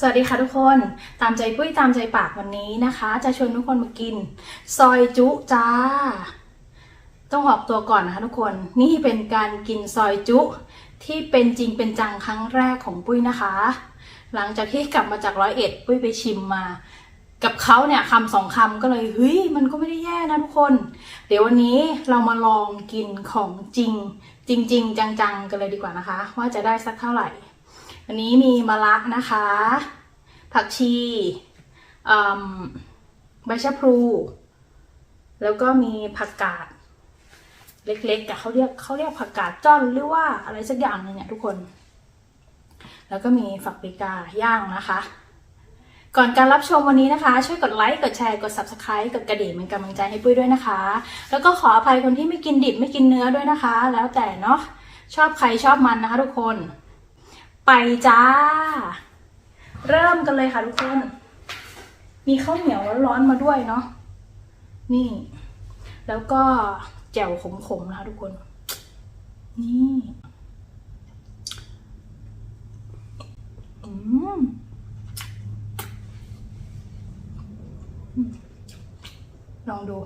สวัสดีค่ะทุกคนตามใจปุ้ยตามใจปากวันนี้นะคะ จะชวนทุกคนมากิน ซอยจุจ้า ต้องออกตัวก่อนนะคะทุกคนนี่เป็นการกินซอยจุที่เป็นจริงเป็นจังครั้งแรกของปุ้ยนะคะ หลังจากที่กลับมาจากร้อยเอ็ดปุ้ยไปชิมมา กับเขาเนี่ยคำสองคำก็เลยเฮ้ยมันก็ไม่ได้แย่นะทุกคน เดี๋ยววันนี้เรามาลองกินของจริง จริง ๆ จังๆกันเลยดีกว่านะคะ ว่าจะได้สักเท่าไหร่ อันนี้มีมะระนะคะ ผักชีใบชะพลู แล้วก็มีผักกาดเล็กๆอะเขาเรียกเขาเรียกผักกาดจ้อนหรือว่าอะไรสักอย่างนึงเนี่ยทุกคน แล้วก็มีฝักเบกาย่างนะคะ ก่อนการรับชมวันนี้นะคะ ช่วยกดไลค์ กดแชร์ กด subscribe กดกระดิ่งเป็นกำลังใจให้ปุ้ยด้วยนะคะ แล้วก็ขออภัยคนที่ไม่กินดิบไม่กินเนื้อด้วยนะคะ แล้วแต่เนาะ ชอบใครชอบมันนะคะทุกคน ไปจ้า เริ่มกันเลยค่ะทุกคน มีข้าวเหนียวร้อนๆมาด้วยเนาะนี่ แล้วก็แจ่วขมๆนะคะทุกคน นี่อืมลองดู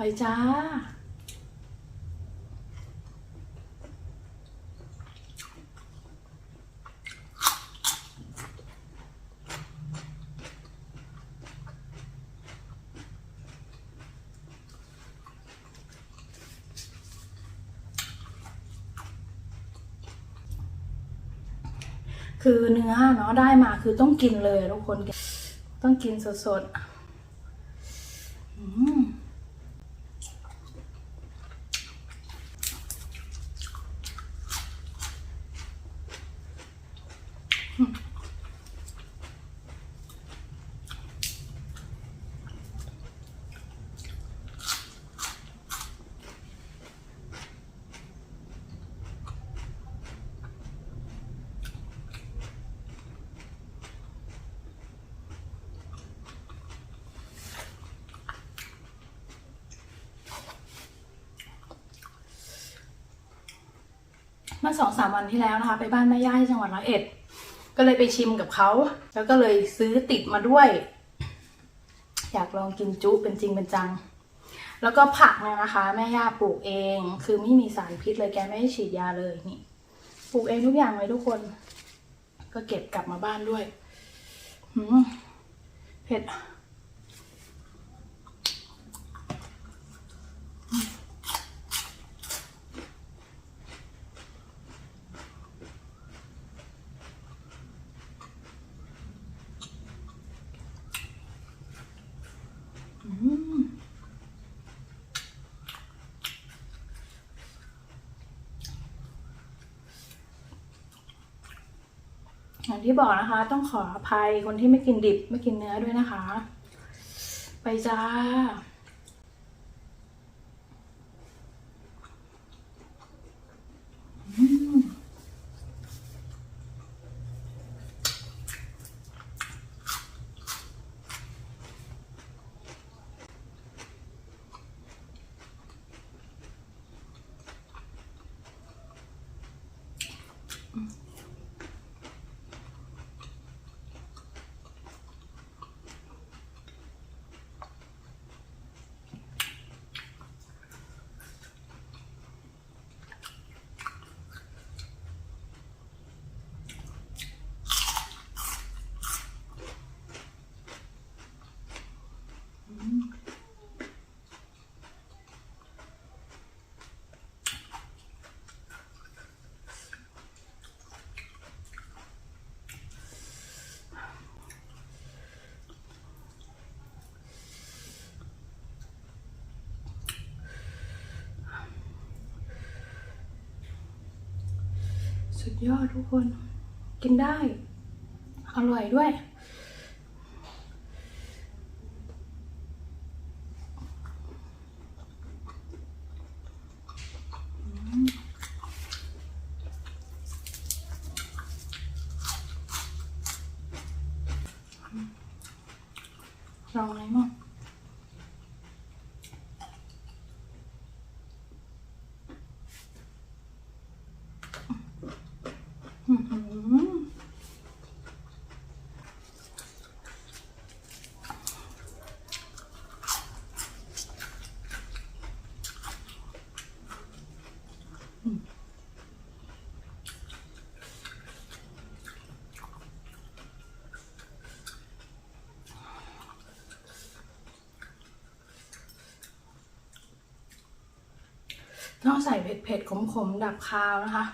ไปจ้า คือเนื้อเนาะได้มาคือต้องกินเลยทุกคน ต้องกินสดๆ เมื่อสองสามวันที่แล้วนะคะ ไปบ้านแม่ย่าที่จังหวัดร้อยเอ็ด ก็เลยไปชิมกับเขา แล้วก็เลยซื้อติดมาด้วย อยากลองกินจุเป็นจริงเป็นจัง แล้วก็ผักเนี่ยนะคะ แม่ย่าปลูกเอง คือไม่มีสารพิษเลยแกไม่ได้ฉีดยาเลยนี่ปลูกเองทุกอย่างเลยทุกคน ก็เก็บกลับมาบ้านด้วยเผ็ด อย่างที่บอกนะคะ ต้องขออภัยคนที่ไม่กินดิบไม่กินเนื้อด้วยนะคะ ไปจ้า สุดยอดทุกคน กินได้ อร่อยด้วย ลองอะไรมั่งอื้อหือ ต้องใส่เผ็ดๆขมๆ ดับคาวนะคะ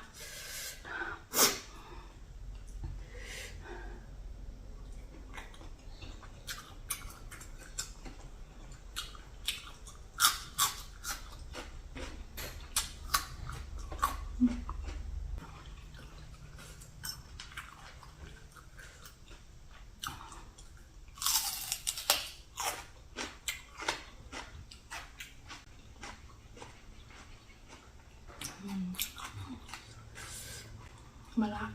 มาละ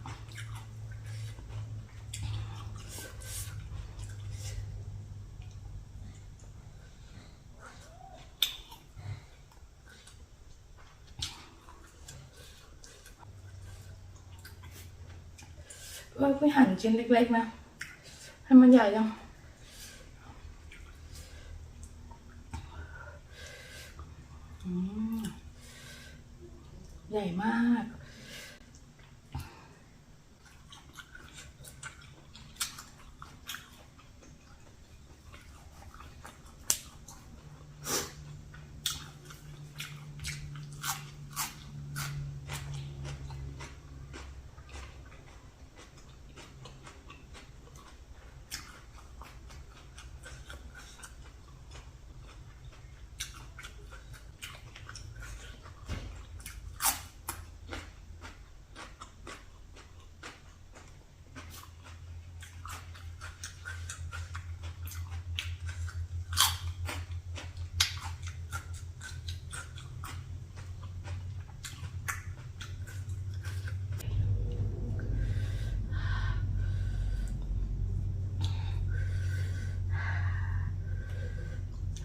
ว่าไปหั่นชิ้นเล็กๆนะ ให้มันใหญ่ยังอืมใหญ่มาก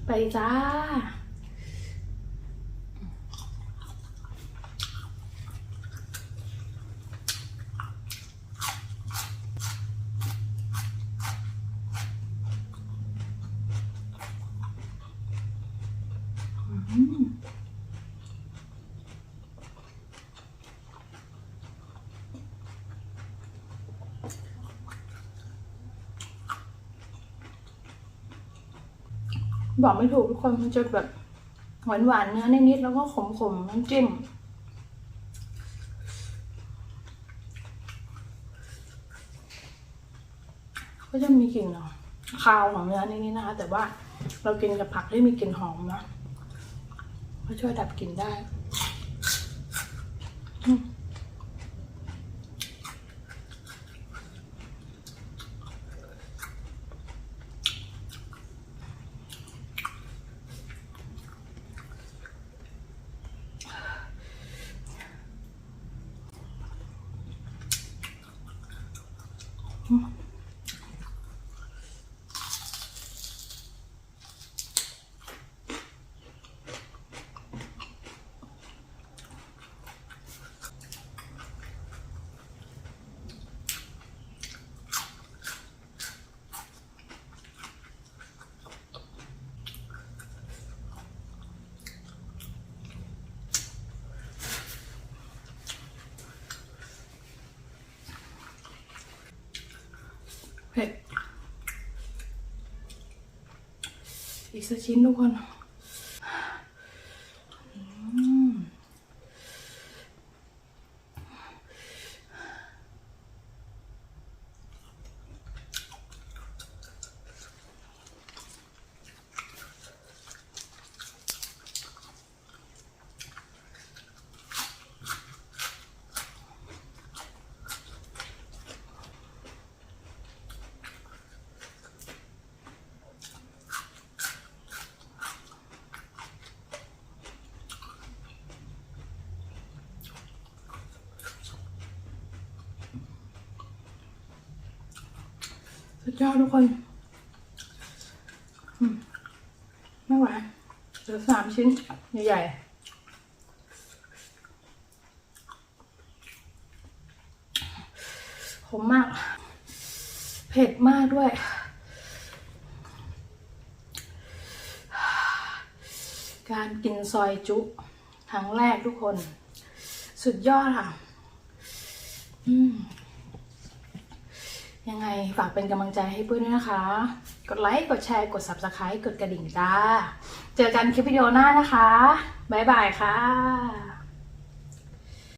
ไปจ้า อืม บอกไม่ถูกทุกคนมันจะแบบหวานหวานๆเนื้อนิดๆแล้วก็ขมขมๆน้ำจิ้มก็จะมีกลิ่นคาวของเนื้อนิดๆนะคะ แต่ว่าเรากินกับผักที่มีกลิ่นหอมนะก็ช่วยดับกลิ่นได้ อืม เสักชิ้นทุกคน สุดยอดทุกคนไม่ไหวเหลือสามชิ้น ใหญ่ๆขมมาก เผ็ดมากด้วย การกินซอยจุครั้งแรกทุกคน สุดยอดค่ะ อืม ยังไงฝากเป็นกำลังใจให้ปุ้ยด้วยนะคะ กดไลค์ กดแชร์ กด subscribe กดกระดิ่งจ้า เจอกันคลิปวิดีโอหน้านะคะ บ๊ายบายค่ะ